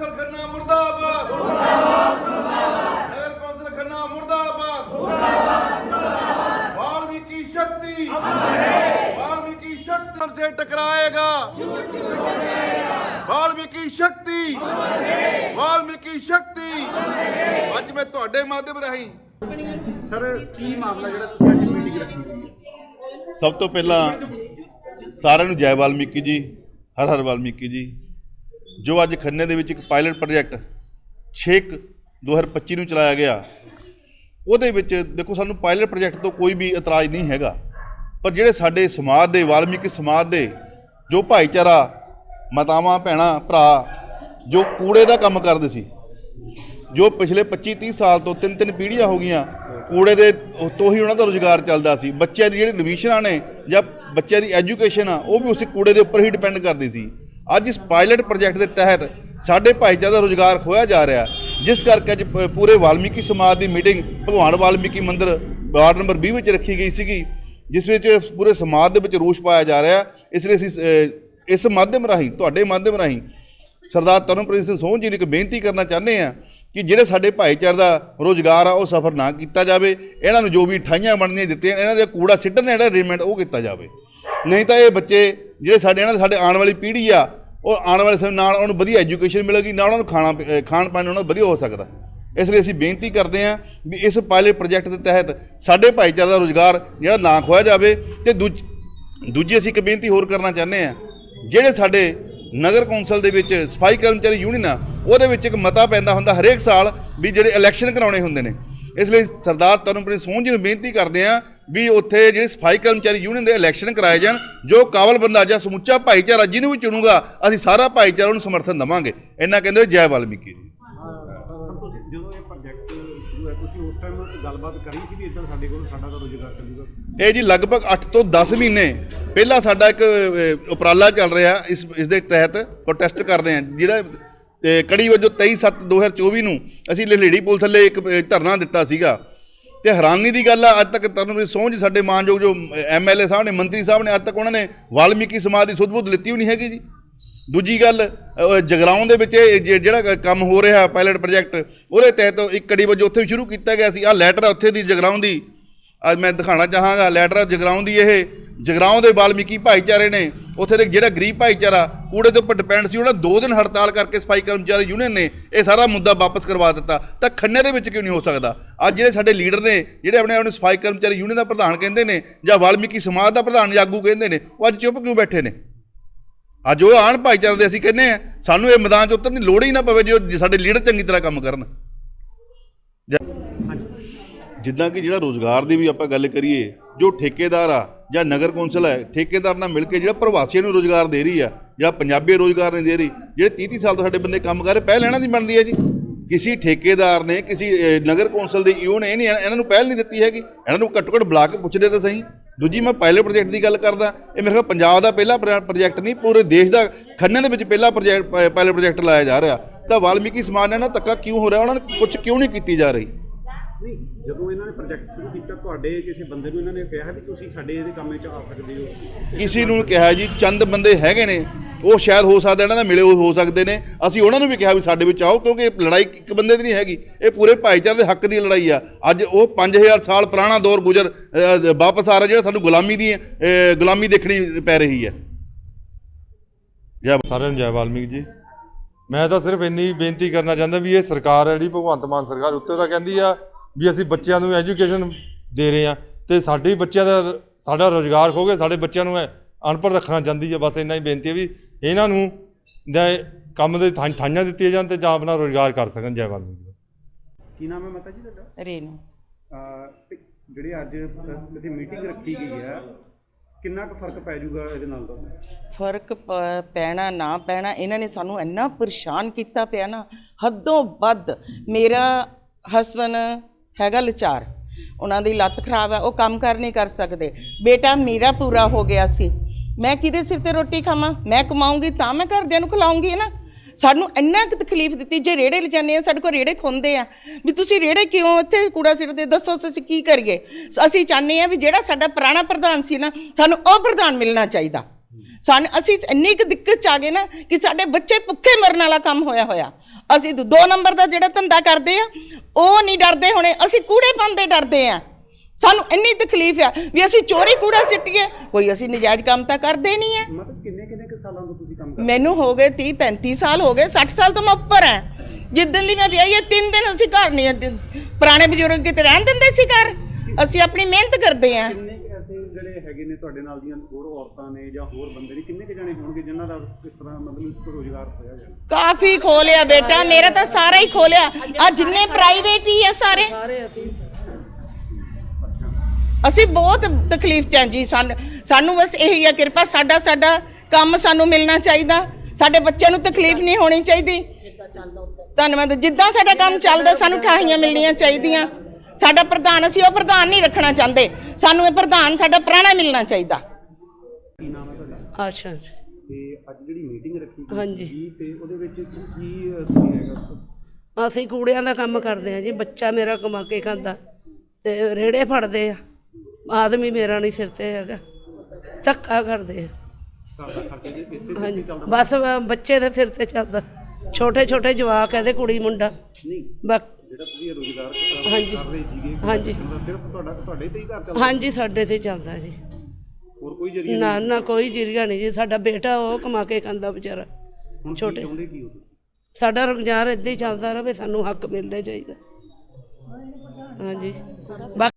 Council Khanna ਮੁਰਦਾਬਾਦ। ਮੁਰਦਾਬਾਦ ਮੁਰਦਾਬਾਦ ਨਗਰ ਕੌਂਸਲ ਖੰਨਾ ਮੁਰਦਾਬਾਦ। ਮੁਰਦਾਬਾਦ ਮੁਰਦਾਬਾਦ ਵਾਲਮੀਕੀ ਸ਼ਕਤੀ। ਅਮਰ ਹੈ ਵਾਲਮੀਕੀ ਸ਼ਕਤੀ ਹਮਸੇ ਟਕਰਾਏਗਾ। ਝੂਠ ਝੂਠ ਹੋ ਜਾਏਗਾ ਵਾਲਮੀਕੀ ਸ਼ਕਤੀ। ਅਮਰ ਹੈ ਵਾਲਮੀਕੀ ਸ਼ਕਤੀ। ਅਮਰ ਹੈ ਅੱਜ ਮੈਂ ਤੁਹਾਡੇ ਮਾਧਿਅਮ ਰਾਹੀਂ ਸਰ ਕੀ ਮਾਮਲਾ ਜਿਹੜਾ ਤੁਸੀਂ ਅੱਜ ਮੀਟਿੰਗ ਰੱਖੀ ਸਭ ਤੋਂ ਪਹਿਲਾਂ ਸਾਰਿਆਂ ਨੂੰ ਜੈ ਵਾਲਮੀਕੀ ਜੀ ਹਰ ਹਰ ਵਾਲਮੀਕੀ ਜੀ। ਜੋ ਅੱਜ ਖੰਨੇ ਦੇ ਵਿੱਚ ਇੱਕ ਪਾਇਲਟ ਪ੍ਰੋਜੈਕਟ 6 2025 ਨੂੰ ਚਲਾਇਆ ਗਿਆ, ਉਹਦੇ ਵਿੱਚ ਦੇਖੋ ਸਾਨੂੰ ਪਾਇਲਟ ਪ੍ਰੋਜੈਕਟ ਤੋਂ ਕੋਈ ਵੀ ਇਤਰਾਜ਼ ਨਹੀਂ ਹੈਗਾ। ਪਰ ਜਿਹੜੇ ਸਾਡੇ ਸਮਾਜ ਦੇ, ਵਾਲਮੀਕੀ ਸਮਾਜ ਦੇ ਜੋ ਭਾਈਚਾਰਾ, ਮਾਤਾਵਾਂ, ਭੈਣਾਂ, ਭਰਾ ਜੋ ਕੂੜੇ ਦਾ ਕੰਮ ਕਰਦੇ ਸੀ, ਜੋ ਪਿਛਲੇ 25 30 ਸਾਲ ਤੋਂ ਤਿੰਨ ਤਿੰਨ ਪੀੜ੍ਹੀਆਂ ਹੋ ਗਈਆਂ, ਕੂੜੇ ਦੇ ਤੋਂ ਹੀ ਉਹਨਾਂ ਦਾ ਰੋਜ਼ਗਾਰ ਚੱਲਦਾ ਸੀ। ਬੱਚਿਆਂ ਦੀ ਜਿਹੜੀ ਡਿਵੀਜ਼ਨਾਂ ਨੇ ਜਾਂ ਬੱਚਿਆਂ ਦੀ ਐਜੂਕੇਸ਼ਨ ਆ, ਉਹ ਵੀ ਉਸੇ ਕੂੜੇ ਦੇ ਉੱਪਰ ਹੀ ਡਿਪੈਂਡ ਕਰਦੀ ਸੀ। ਅੱਜ ਇਸ ਪਾਇਲਟ ਪ੍ਰੋਜੈਕਟ ਦੇ ਤਹਿਤ ਸਾਡੇ ਭਾਈਚਾਰੇ ਦਾ ਰੋਜ਼ਗਾਰ ਖੋਇਆ ਜਾ ਰਿਹਾ ਜਿਸ ਕਰਕੇ ਅੱਜ ਪ- ਪੂਰੇ ਵਾਲਮੀਕੀ ਸਮਾਜ ਦੀ ਮੀਟਿੰਗ ਭਗਵਾਨ ਵਾਲਮੀਕੀ ਮੰਦਿਰ ਵਾਰਡ ਨੰਬਰ 20 ਵਿੱਚ ਰੱਖੀ ਗਈ ਸੀਗੀ, ਜਿਸ ਵਿੱਚ ਪੂਰੇ ਸਮਾਜ ਦੇ ਵਿੱਚ ਰੋਸ਼ ਪਾਇਆ ਜਾ ਰਿਹਾ ਇਸ ਲਈ ਅਸੀਂ ਇਸ ਮਾਧਿਅਮ ਰਾਹੀਂ, ਤੁਹਾਡੇ ਮਾਧਿਅਮ ਰਾਹੀਂ ਸਰਦਾਰ ਤਰਨਪ੍ਰੀਤ ਸਿੰਘ ਸੋਹਣ ਜੀ ਨੂੰ ਇੱਕ ਬੇਨਤੀ ਕਰਨਾ ਚਾਹੁੰਦੇ ਆ ਕਿ ਜਿਹੜੇ ਸਾਡੇ ਭਾਈਚਾਰੇ ਦਾ ਰੋਜ਼ਗਾਰ ਆ, ਉਹ ਸਫਰ ਨਾ ਕੀਤਾ ਜਾਵੇ। ਇਹਨਾਂ ਨੂੰ ਜੋ ਵੀ ਠਾਈਆਂ ਬਣਦੀਆਂ ਦਿੱਤੀਆਂ, ਇਹਨਾਂ ਦੇ ਕੂੜਾ ਸਿੱਟਣ ਦਾ ਜਿਹੜਾ ਅਰੇਂਜਮੈਂਟ ਉਹ ਕੀਤਾ ਜਾਵੇ। ਨਹੀਂ ਤਾਂ ਇਹ ਬੱਚੇ ਜਿਹੜੇ ਸਾਡੇ, ਇਹਨਾਂ ਦੇ ਸਾਡੇ ਆਉਣ ਵਾਲੀ ਪੀੜ੍ਹੀ ਆ ਉਹ ਆਉਣ ਵਾਲੇ ਸਮੇਂ ਨਾਲ ਉਹਨੂੰ ਵਧੀਆ ਐਜੂਕੇਸ਼ਨ ਮਿਲੇਗੀ, ਨਾਲ ਉਹਨਾਂ ਨੂੰ ਖਾਣਾ, ਅਹ ਖਾਣ ਪਾਣ ਉਹਨਾਂ ਨੂੰ ਵਧੀਆ ਹੋ ਸਕਦਾ। ਇਸ ਲਈ ਅਸੀਂ ਬੇਨਤੀ ਕਰਦੇ ਹਾਂ ਵੀ ਇਸ ਪਾਇਲਟ ਪ੍ਰੋਜੈਕਟ ਦੇ ਤਹਿਤ ਸਾਡੇ ਭਾਈਚਾਰੇ ਦਾ ਰੋਜ਼ਗਾਰ ਜਿਹੜਾ ਨਾ ਖੋਇਆ ਜਾਵੇ ਤੇ ਦੂਜ, ਦੂਜੀ ਅਸੀਂ ਇੱਕ ਬੇਨਤੀ ਹੋਰ ਕਰਨਾ ਚਾਹੁੰਦੇ ਆ ਜਿਹੜੇ ਸਾਡੇ ਨਗਰ ਕੌਂਸਲ ਦੇ ਵਿੱਚ ਸਫ਼ਾਈ ਕਰਮਚਾਰੀ ਯੂਨੀਅਨ ਆ, ਉਹਦੇ ਵਿੱਚ ਇੱਕ ਮਤਾ ਪੈਂਦਾ ਹੁੰਦਾ ਹਰੇਕ ਸਾਲ ਵੀ ਜਿਹੜੇ ਇਲੈਕਸ਼ਨ ਕਰਾਉਣੇ ਹੁੰਦੇ ਨੇ। ਇਸ ਲਈ ਸਰਦਾਰ ਤਰਨਪ੍ਰੀਤ ਸੋਹਣ ਜੀ ਨੂੰ ਬੇਨਤੀ ਕਰਦੇ ਆ ਵੀ ਉੱਥੇ ਜਿਹੜੇ ਸਫ਼ਾਈ ਕਰਮਚਾਰੀ ਯੂਨੀਅਨ ਦੇ ਇਲੈਕਸ਼ਨ ਕਰਾਏ ਜਾਣ ਜੋ ਕਾਬਲ ਬੰਦਾ ਜਾਂ ਸਮੁੱਚਾ ਭਾਈਚਾਰਾ ਜਿਹਨੂੰ ਵੀ ਚੁਣੂਗਾ ਅਸੀਂ ਸਾਰਾ ਭਾਈਚਾਰਾ ਨੂੰ ਸਮਰਥਨ ਦੇਵਾਂਗੇ। ਇੰਨਾ ਕਹਿੰਦੇ ਜੈ ਵਾਲਮੀਕੀ ਜੀ। ਇਹ ਪ੍ਰੋਜੈਕਟ ਸ਼ੁਰੂ ਹੋਇਆ ਤੁਸੀਂ ਉਸ ਟਾਈਮ ਗੱਲਬਾਤ ਕਰੀ ਸੀ ਵੀ ਇਦਾਂ ਸਾਡੇ ਕੋਲ ਸਾਡਾ ਤਾਂ ਰੋਜ਼ਗਾਰ ਚੱਲੂਗਾ? ਇਹ ਜੀ ਲਗਭਗ 8 ਤੋਂ 10 ਮਹੀਨੇ ਪਹਿਲਾਂ ਸਾਡਾ ਇੱਕ ਉਪਰਾਲਾ ਚੱਲ ਰਿਹਾ ਇਸ ਇਸ ਦੇ ਤਹਿਤ ਪ੍ਰੋਟੈਸਟ ਕਰ ਰਹੇ ਹਾਂ ਜਿਹੜਾ ਤੇ ਕੜੀ ਵਜੋਂ 23 7 2024 ਨੂੰ ਅਸੀਂ ਲਹੇੜੀ ਪੁਲ ਥੱਲੇ ਇੱਕ ਧਰਨਾ ਦਿੱਤਾ ਸੀਗਾ। ਤੇ ਹੈਰਾਨੀ ਦੀ ਗੱਲ ਆ ਅੱਜ ਤੱਕ ਤਰਨਵੀਰ ਸੋਹਣ ਜੀ ਸਾਡੇ ਮਾਨਯੋਗ ਜੋ ਐਮਐਲਏ ਸਾਹਿਬ ਨੇ ਮੰਤਰੀ ਸਾਹਿਬ ਨੇ ਅੱਜ ਤੱਕ ਉਹਨਾਂ ਨੇ ਵਾਲਮੀਕੀ ਸਮਾਜ ਦੀ ਸੁਧ-ਬੁੱਧ ਲਿੱਤੀ ਵੀ ਨਹੀਂ ਹੈਗੀ ਜੀ। ਦੂਜੀ ਗੱਲ ਅ, ਜਗਰਾਉਂ ਦੇ ਵਿੱਚ ਇਹ ਜੇ- ਜਿਹੜਾ ਕੰਮ ਹੋ ਰਿਹਾ ਪਾਇਲਟ ਪ੍ਰੋਜੈਕਟ ਉਹਦੇ ਤਹਿਤ ਇੱਕ ਕੜੀ ਵਜੋਂ ਉੱਥੇ ਵੀ ਸ਼ੁਰੂ ਕੀਤਾ ਗਿਆ ਸੀ। ਆ ਲੈਟਰ ਆ ਉੱਥੇ ਦੀ ਜਗਰਾਉਂ ਦੀ। ਅੱਜ ਮੈਂ ਦਿਖਾਣਾ ਚਾਹਾਂਗਾ ਲੈਟਰ ਆ ਜਗਰਾਉਂ ਦੀ ਇਹ। ਜਗਰਾਉਂ ਦੇ ਵਾਲਮੀਕੀ ਭਾਈਚਾਰੇ ਨੇ, ਉੱਥੇ ਦੇ ਜਿਹੜਾ ਗਰੀਬ ਭਾਈਚਾਰਾ, ਕੂੜੇ ਦੇ ਉੱਪਰ ਡਿਪੈਂਡ ਸੀ, ਉਹਨਾਂ ਦੋ ਦਿਨ ਹੜਤਾਲ ਕਰਕੇ ਸਫ਼ਾਈ ਕਰਮਚਾਰੀ ਯੂਨੀਅਨ ਨੇ ਇਹ ਸਾਰਾ ਮੁੱਦਾ ਵਾਪਸ ਕਰਵਾ ਦਿੱਤਾ। ਤਾਂ ਖੰਨੇ ਦੇ ਵਿੱਚ ਕਿਉਂ ਨਹੀਂ ਹੋ ਸਕਦਾ? ਅੱਜ ਜਿਹੜੇ ਸਾਡੇ ਲੀਡਰ ਨੇ, ਜਿਹੜੇ ਆਪਣੇ ਆਪਣੇ ਸਫ਼ਾਈ ਕਰਮਚਾਰੀ ਯੂਨੀਅਨ ਦਾ ਪ੍ਰਧਾਨ ਕਹਿੰਦੇ ਨੇ, ਜਾਂ ਵਾਲਮੀਕੀ ਸਮਾਜ ਦਾ ਪ੍ਰਧਾਨ ਜਾਂ ਆਗੂ ਕਹਿੰਦੇ ਨੇ, ਉਹ ਅੱਜ ਚੁੱਪ ਕਿਉਂ ਬੈਠੇ ਨੇ? ਅੱਜ ਉਹ ਆਣ ਭਾਈਚਾਰੇ ਦੇ ਅਸੀਂ ਕਹਿੰਦੇ ਆ ਸਾਨੂੰ ਇਹ ਮੈਦਾਨ 'ਚ ਉਤਰਨ ਦੀ ਲੋੜ ਹੀ ਨਾ ਪਵੇ ਜੇ ਉਹ ਸਾਡੇ ਲੀਡਰ ਚੰਗੀ ਤਰ੍ਹਾਂ ਕੰਮ ਕਰਨ। ਜਿੱਦਾਂ ਕਿ ਜਿਹੜਾ ਰੋਜ਼ਗਾਰ ਦੀ ਵੀ ਆਪਾਂ ਗੱਲ ਕਰੀਏ, ਜੋ ਠੇਕੇਦਾਰ ਆ ਜਾਂ ਨਗਰ ਕੌਂਸਲ ਹੈ, ਠੇਕੇਦਾਰ ਨਾਲ ਮਿਲ ਕੇ ਜਿਹੜਾ ਪ੍ਰਵਾਸੀਆਂ ਨੂੰ ਰੋਜ਼ਗਾਰ ਦੇ ਰਹੀ ਆ, ਜਿਹੜਾ ਪੰਜਾਬੀ ਰੋਜ਼ਗਾਰ ਨਹੀਂ ਦੇ ਰਹੀ, ਜਿਹੜੇ 30 30 ਸਾਲ ਤੋਂ ਸਾਡੇ ਬੰਦੇ ਕੰਮ ਕਰ ਰਹੇ, ਪਹਿਲ ਇਹਨਾਂ ਦੀ ਬਣਦੀ ਹੈ ਜੀ। ਕਿਸੇ ਠੇਕੇਦਾਰ ਨੇ, ਕਿਸੇ ਨਗਰ ਕੌਂਸਲ ਦੇ ਈਓ ਨੇ ਇਹ ਨਹੀਂ, ਇਹਨਾਂ ਨੂੰ ਪਹਿਲ ਨਹੀਂ ਦਿੱਤੀ ਹੈਗੀ, ਇਹਨਾਂ ਨੂੰ ਘੱਟੋ ਘੱਟ ਬੁਲਾ ਕੇ ਪੁੱਛਦੇ ਤਾਂ ਸਹੀ। ਦੂਜੀ, ਮੈਂ ਪਾਇਲਟ ਪ੍ਰੋਜੈਕਟ ਦੀ ਗੱਲ ਕਰਦਾ, ਇਹ ਮੇਰੇ ਖਿਆਲ ਪੰਜਾਬ ਦਾ ਪਹਿਲਾ ਪ੍ਰੋਜੈਕਟ ਨਹੀਂ, ਪੂਰੇ ਦੇਸ਼ ਦਾ ਖੰਨੇ ਦੇ ਵਿੱਚ ਪਹਿਲਾ ਪ੍ਰੋਜੈਕਟ ਪਾਇਲਟ ਪ੍ਰੋਜੈਕਟ ਲਾਇਆ ਜਾ ਰਿਹਾ। ਤਾਂ ਵਾਲਮੀਕੀ ਸਮਾਜ ਨਾਲ ਨਾ ਧੱਕਾ ਕਿਉਂ ਹੋ ਰਿਹਾ, ਉਹਨਾਂ ਨੂੰ ਪੁੱਛ ਕਿਉਂ ਨਹੀਂ ਕੀਤੀ ਜਾ ਰਹੀ? ਨਹੀਂ ਜਦੋਂ ਇਹਨਾਂ ਨੇ ਪ੍ਰੋਜੈਕਟ ਸ਼ੁਰੂ ਕੀਤਾ ਤੁਹਾਡੇ ਕਿਸੇ ਬੰਦੇ ਨੂੰ ਇਹਨਾਂ ਨੇ ਕਿਹਾ ਵੀ ਤੁਸੀਂ ਸਾਡੇ ਇਹਦੇ ਕੰਮ ਵਿੱਚ ਆ ਸਕਦੇ ਹੋ? ਕਿਸੇ ਨੂੰ ਕਿਹਾ ਜੀ ਚੰਦ ਬੰਦੇ ਹੈਗੇ ਨੇ ਉਹ ਸ਼ਾਇਦ ਹੋ ਸਕਦਾ ਇਹਨਾਂ ਨਾਲ ਮਿਲੇ ਹੋ ਸਕਦੇ ਨੇ। ਅਸੀਂ ਉਹਨਾਂ ਨੂੰ ਵੀ ਕਿਹਾ ਵੀ ਸਾਡੇ ਵਿੱਚ ਆਓ ਕਿਉਂਕਿ ਇਹ ਲੜਾਈ ਇੱਕ ਬੰਦੇ ਦੀ ਨਹੀਂ ਹੈਗੀ। ਇਹ ਪੂਰੇ ਭਾਈਚਾਰੇ ਦੇ ਹੱਕ ਦੀ ਲੜਾਈ ਆ। ਅੱਜ ਉਹ 5000 ਸਾਲ ਪੁਰਾਣਾ ਦੌਰ ਗੁਜ਼ਰ ਵਾਪਸ ਆ ਰਿਹਾ ਜਿਹੜਾ ਸਾਨੂੰ ਗੁਲਾਮੀ ਦੀ ਗੁਲਾਮੀ ਦੇਖਣੀ ਪੈ ਰਹੀ ਹੈ। ਜੈ ਸਾਰਿਆਂ ਨੂੰ ਜੈ ਵਾਲਮੀਕ ਜੀ। ਮੈਂ ਤਾਂ ਸਿਰਫ ਇੰਨੀ ਬੇਨਤੀ ਕਰਨਾ ਚਾਹੁੰਦਾ ਵੀ ਇਹ ਸਰਕਾਰ ਹੈ ਜਿਹੜੀ ਭਗਵੰਤ ਮਾਨ ਸਰਕਾਰ ਉੱਤੇ ਤਾਂ ਕਹਿੰਦੀ ਆ ਵੀ ਅਸੀਂ ਬੱਚਿਆਂ ਨੂੰ ਐਜੂਕੇਸ਼ਨ ਦੇ ਰਹੇ ਆ ਤੇ ਸਾਡੇ ਬੱਚਿਆਂ ਦਾ ਸਾਡਾ ਰੋਜ਼ਗਾਰ ਖੋ ਕੇ ਸਾਡੇ ਬੱਚਿਆਂ ਨੂੰ ਅਨਪੜ੍ਹ ਰੱਖਣਾ ਚਾਹੁੰਦੀ ਆ। ਬਸ ਇੰਨਾ ਹੀ ਬੇਨਤੀ ਹੈ ਵੀ ਇਹਨਾਂ ਨੂੰ ਕੰਮ ਦੇ ਥਾਂ- ਥਾਈਆਂ ਦਿੱਤੀਆਂ ਜਾਣ ਤੇ ਜਾਂ ਆਪਣਾ ਰੋਜ਼ਗਾਰ ਕਰ ਸਕਣ ਜੈ ਵਾਲਮੀਕ ਕੀ ਨਾਮ ਹੈ ਮਾਤਾ ਜੀ ਤੁਹਾਡਾ? ਰੇਨੂ। ਜਿਹੜੇ ਅੱਜ ਇੱਥੇ ਮੀਟਿੰਗ ਰੱਖੀ ਗਈ ਹੈ ਕਿੰਨਾ ਕੁ ਫ਼ਰਕ ਪੈ ਜਾਊਗਾ ਇਹਦੇ ਨਾਲ ਦਾ ਫ਼ਰਕ ਪੈਣਾ ਨਾ ਪੈਣਾ ਇਹਨਾਂ ਨੇ ਸਾਨੂੰ ਇੰਨਾ ਪਰੇਸ਼ਾਨ ਕੀਤਾ ਪਿਆ ਨਾ ਹੱਦੋਂ ਵੱਧ ਮੇਰਾ ਹਸਬੰਡ ਹੈਗਾ ਲਚਾਰ। ਉਹਨਾਂ ਦੀ ਲੱਤ ਖਰਾਬ ਹੈ ਉਹ ਕੰਮ ਕਰ ਨਹੀਂ ਕਰ ਸਕਦੇ। ਬੇਟਾ ਮੇਰਾ ਪੂਰਾ ਹੋ ਗਿਆ ਸੀ। ਮੈਂ ਕਿਹਦੇ ਸਿਰ ਤੇ ਰੋਟੀ ਖਾਵਾਂ? ਮੈਂ ਕਮਾਉਂਗੀ ਤਾਂ ਮੈਂ ਘਰਦਿਆਂ ਨੂੰ ਖਿਲਾਉਂਗੀ ਨਾ। ਸਾਨੂੰ ਇੰਨਾ ਕੁ ਤਕਲੀਫ ਦਿੱਤੀ, ਜੇ ਰੇੜੇ ਲਿਜਾਨੇ ਆ, ਸਾਡੇ ਕੋਲ ਰੇੜੇ ਖੁੰਦੇ ਆ। ਵੀ ਤੁਸੀਂ ਰੇੜੇ ਕਿਉਂ ਇੱਥੇ ਕੂੜਾ ਸਿੱਟਦੇ ਦੱਸੋ ਅਸੀਂ ਕੀ ਕਰੀਏ? ਅਸੀਂ ਚਾਹੁੰਦੇ ਆ ਵੀ ਜਿਹੜਾ ਸਾਡਾ ਪੁਰਾਣਾ ਪ੍ਰਧਾਨ ਸੀ ਨਾ, ਸਾਨੂੰ ਉਹ ਪ੍ਰਧਾਨ ਮਿਲਣਾ ਚਾਹੀਦਾ। ਸਾਨੂੰ ਅਸੀਂ ਇੰਨੀ ਕੁ ਦਿੱਕਤ ਚ ਆ ਗਏ ਨਾ ਕਿ ਸਾਡੇ ਬੱਚੇ ਭੁੱਖੇ ਮਰਨ ਵਾਲਾ ਕੰਮ ਹੋਇਆ ਹੋਇਆ। ਅਸੀਂ ਦੋ ਨੰਬਰ ਦਾ ਜਿਹੜਾ ਧੰਦਾ ਕਰਦੇ ਆ ਉਹ ਨਹੀਂ ਡਰਦੇ ਹੋਣੇ ਅਸੀਂ ਕੂੜੇ ਪਾਉਂਦੇ ਡਰਦੇ ਆ। ਸਾਨੂੰ ਇੰਨੀ ਤਕਲੀਫ ਆ ਵੀ ਅਸੀਂ ਚੋਰੀ ਕੂੜਾ ਸਿੱਟੀਏ ਕੋਈ ਅਸੀਂ ਨਜਾਇਜ਼ ਕੰਮ ਤਾਂ ਕਰਦੇ ਨਹੀਂ ਆ। ਮਤਲਬ ਕਿੰਨੇ ਕਿੰਨੇ ਕੁ ਸਾਲਾਂ ਤੋਂ ਤੁਸੀਂ ਕੰਮ ਮੈਨੂੰ ਹੋ ਗਏ 30 35 ਸਾਲ ਹੋ ਗਏ 60 ਸਾਲ ਤੋਂ ਮੈਂ ਉੱਪਰ ਐ ਜਿੱਦਣ ਦੀ ਮੈਂ ਵਿਆਹੀ ਐ ਤਿੰਨ ਦਿਨ ਅਸੀਂ ਘਰ ਨਹੀਂ ਪੁਰਾਣੇ ਬਜ਼ੁਰਗ ਕਿਤੇ ਰਹਿਣ ਦਿੰਦੇ ਸੀ ਘਰ। ਅਸੀਂ ਆਪਣੀ ਮਿਹਨਤ ਕਰਦੇ ਆਂ ਕਿੰਨੇ ਕੁ ਐਸੇ ਜਿਹੜੇ ਹੈਗੇ ਨੇ ਤੁਹਾਡੇ ਨਾਲ ਦੀਆਂ ਹੋਰ ਔਰਤਾਂ ਨੇ ਜਾਂ ਹੋਰ ਬੰਦੇ ਨੇ ਕਿੰਨੇ ਕੁ ਜਣੇ ਹੋਣਗੇ ਜਿਨ੍ਹਾਂ ਦਾ ਇਸ ਤਰ੍ਹਾਂ ਮਤਲਬ ਰੋਜ਼ਗਾਰ ਹੋਇਆ ਜਾਵੇ ਕਾਫੀ ਖੋਲਿਆ ਬੇਟਾ ਮੇਰਾ ਤਾਂ ਸਾਰਾ ਹੀ ਖੋਲਿਆ। ਆ ਜਿੰਨੇ ਪ੍ਰਾਈਵੇਟ ਹੀ ਆ ਸਾਰੇ। ਅਸੀਂ। ਬਹੁਤ ਤਕਲੀਫ ਚ ਜੀ ਸਾਨੂੰ ਸਾਨੂੰ ਬਸ ਇਹੀ ਆ ਕਿਰਪਾ ਸਾਡਾ ਸਾਡਾ ਕੰਮ ਸਾਨੂੰ ਮਿਲਣਾ ਚਾਹੀਦਾ। ਸਾਡੇ ਬੱਚਿਆਂ ਨੂੰ ਤਕਲੀਫ ਨਹੀਂ ਹੋਣੀ ਚਾਹੀਦੀ। ਧੰਨਵਾਦ। ਜਿੱਦਾਂ ਸਾਡਾ ਕੰਮ ਚੱਲਦਾ ਸਾਨੂੰ ਠਾਹੀਆਂ ਮਿਲਣੀਆਂ ਚਾਹੀਦੀਆਂ। ਸਾਡਾ ਪ੍ਰਧਾਨ ਅਸੀਂ ਉਹ ਪ੍ਰਧਾਨ ਨਹੀਂ ਰੱਖਣਾ ਚਾਹੁੰਦੇ। ਸਾਨੂੰ ਇਹ ਪ੍ਰਧਾਨ ਸਾਡਾ ਪੁਰਾਣਾ ਮਿਲਣਾ ਚਾਹੀਦਾ। ਕੀ ਨਾਮ ਹੈ ਤੁਹਾਡਾ? ਅੱਛਾ ਤੇ ਅੱਜ ਜਿਹੜੀ ਮੀਟਿੰਗ ਰੱਖੀ ਗਈ ਹਾਂਜੀ। ਸੀ ਤੇ ਉਹਦੇ ਵਿੱਚ ਕੀ ਕੀ ਅ, ਕੀ ਹੈਗਾ ਅਸੀਂ ਕੂੜਿਆਂ ਦਾ ਕੰਮ ਕਰਦੇ ਆ ਜੀ ਬੱਚਾ ਮੇਰਾ ਕਮਾ ਕੇ ਖਾਂਦਾ। ਤੇ ਰੇੜੇ ਫੜਦੇ ਆ। ਆਦਮੀ ਮੇਰਾ ਨਹੀਂ ਸਿਰ ਤੇ ਹੈਗਾ। ਧੱਕਾ ਕਰਦੇ ਆ। ਖਰਚੇ ਦੇ ਤੇ ਹਾਂਜੀ। ਬਸ ਅ, ਬੱਚੇ ਦੇ ਸਿਰ ਤੇ ਚੱਲਦਾ। ਛੋਟੇ ਛੋਟੇ ਜਵਾਕ ਇਹਦੇ ਕੁੜੀ ਮੁੰਡਾ। ਨਹੀਂ। ਬਸ। ਜਿਹੜਾ ਤੁਸੀਂ ਇਹ ਰੋਜ਼ਗਾਰ ਕਰ ਹਾਂਜੀ। ਕਰ ਰਹੇ ਸੀਗੇ ਹਾਂਜੀ। ਮਤਲਬ ਸਿਰਫ ਤੁਹਾਡਾ ਤੁਹਾਡੇ ਤੇ ਹੀ ਘਰ ਚੱਲਦਾ? ਹਾਂਜੀ ਸਾਡੇ ਤੇ ਚੱਲਦਾ ਜੀ। ਹੋਰ ਕੋਈ ਜਰੀਆ ਨਾ ਨਾ ਕੋਈ ਜਰੀਆ ਨਹੀਂ ਜੀ। ਸਾਡਾ ਬੇਟਾ ਉਹ ਕਮਾ ਕੇ ਖਾਂਦਾ ਵਿਚਾਰਾ ਹੁਣ ਛੋਟੇ। ਚਾਹੁੰਦੇ ਕੀ ਹੋ ਤੁਸੀਂ? ਸਾਡਾ ਰੁਜ਼ਗਾਰ ਏਦਾਂ ਹੀ ਚੱਲਦਾ ਰਹੇ ਸਾਨੂੰ ਹੱਕ ਮਿਲਣਾ ਚਾਹੀਦਾ। ਹਾਂਜੀ। ਬਾਕੀ